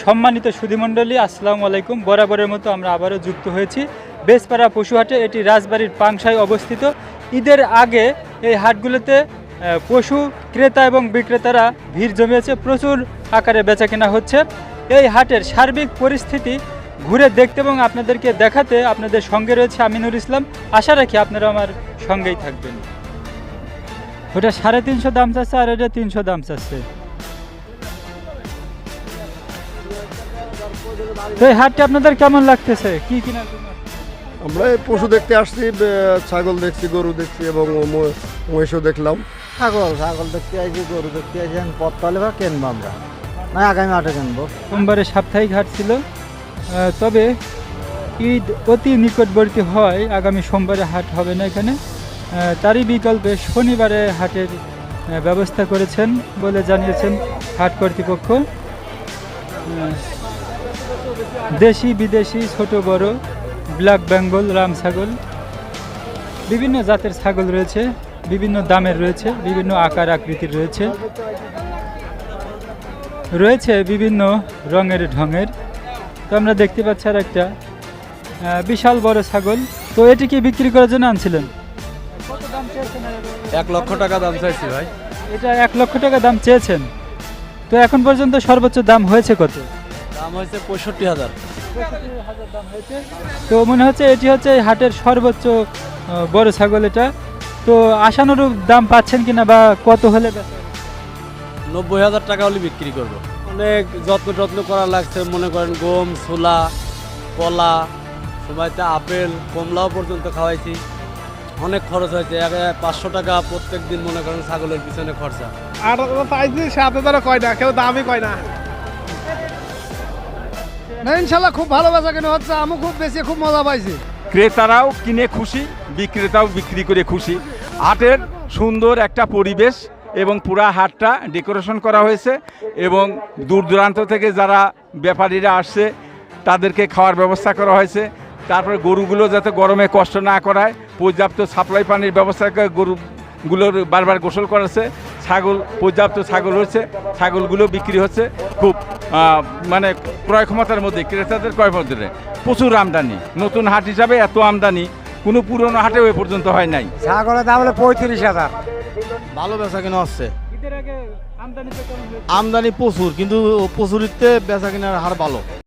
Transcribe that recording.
সম্মানিত সুধীমণ্ডলী, আসসালামু আলাইকুম। বরাবরের মতো আমরা আবারও যুক্ত হয়েছি। বেসপাড়া পশুহাটে এটি রাজবাড়ির পাংশায় অবস্থিত। ঈদের আগে এই হাটগুলোতে পশু, ক্রেতা এবং বিক্রেতারা ভিড় জমিয়েছে। প্রচুর আকারে বেচাকেনা হচ্ছে। এই হাটের সার্বিক পরিস্থিতি ঘুরে দেখতে এবং আপনাদেরকে দেখাতে আপনাদের সঙ্গে রয়েছে আমিনুর ইসলাম। আশা রাখি আপনারা আমার সঙ্গেই থাকবেন। ওটা সাড়ে তিনশো দাম চাচ্ছে আর এটা তিনশো দাম চাচ্ছে। তো এই হাটটা আপনাদের কেমন লাগতেছে? কি কিনার জন্য? আমরা এই পশু দেখতে আসছি ছাগল দেখছি গরু দেখছি এবং মহিষও দেখলাম। ছাগল ছাগল দেখতে আইছি গরু দেখতে আইছি এখন পথ তাহলে বা কিনবো আমরা? না আগামী মাঠে কিনবো। সোমবারে সাপ্তাহিক হাট ছিল। তবে ঈদ অতি নিকটবর্তী হয় আগামী সোমবারে হাট হবে না এখানে। তারই বিকল্পে শনিবারে হাটের ব্যবস্থা করেছেন বলে জানিয়েছেন হাট কর্তৃপক্ষ। দেশি বিদেশি ছোট বড় ব্ল্যাক বেঙ্গল রাম ছাগল বিভিন্ন জাতের ছাগল রয়েছে বিভিন্ন দামের রয়েছে বিভিন্ন আকার আকৃতির রয়েছে। রয়েছে বিভিন্ন রঙের ঢঙের। তো আমরা দেখতে পাচ্ছি আর একটা বিশাল বড় ছাগল। তো এটি কি বিক্রি করার জন্য আনছিলেন? এক লক্ষ টাকা দাম চাইছি ভাই। এটা এক লক্ষ টাকা দাম চেয়েছেন। তো এখন পর্যন্ত সর্বোচ্চ দাম হয়েছে কত? দাম হয়েছে পঁয়ষট্টি হাজার। তো মনে হচ্ছে এটি হচ্ছে এই হাটের সর্বোচ্চ বড় ছাগল এটা। তো আশানুরূপ দাম পাচ্ছেন কিনা বা কত হলে নব্বই হাজার টাকা হলে বিক্রি করব। অনেক যত্ন যত্ন করা লাগছে মনে করেন গম ছোলা কলা সময়তে আপেল কমলাও পর্যন্ত খাওয়াইছি। অনেক খরচ হয়েছে এক পাঁচশো টাকা প্রত্যেক দিন মনে করেন ছাগলের পিছনে খরচা। আর পাইছি সাথে তারা কয় না কেউ দামই কয় না। না, ইনশাল্লাহ খুব ভালো কেন? হচ্ছে আমি খুব বেশি খুব মজা পাইছি। ক্রেতারাও কিনে খুশি, বিক্রেতাও বিক্রি করে খুশি। হাটের সুন্দর একটা পরিবেশ এবং পুরা হাটটা ডেকোরেশন করা হয়েছে এবং দূর দূরান্ত থেকে যারা ব্যাপারীরা আসছে, তাদেরকে খাওয়ার ব্যবস্থা করা হয়েছে। তারপরে গরুগুলো যাতে গরমে কষ্ট না করায়, পর্যাপ্ত সাপ্লাই পানির ব্যবস্থা গরুগুলোর বারবার গোসল করাচ্ছে ছাগল পর্যাপ্ত ছাগল হচ্ছে ছাগলগুলো বিক্রি হচ্ছে খুব মানে ক্রয় ক্ষমতার মধ্যে ক্রেতাদের ক্রয় মধ্যে। প্রচুর আমদানি নতুন হাট হিসাবে এত আমদানি কোনো পুরনো হাটে ওই পর্যন্ত হয় নাই। ছাগলের দাম হলো পঁয়ত্রিশ হাজার। ভালো বেচা কেনা হচ্ছে? আমদানি প্রচুর কিন্তু প্রচুরিতে বেচা কেনার হার ভালো।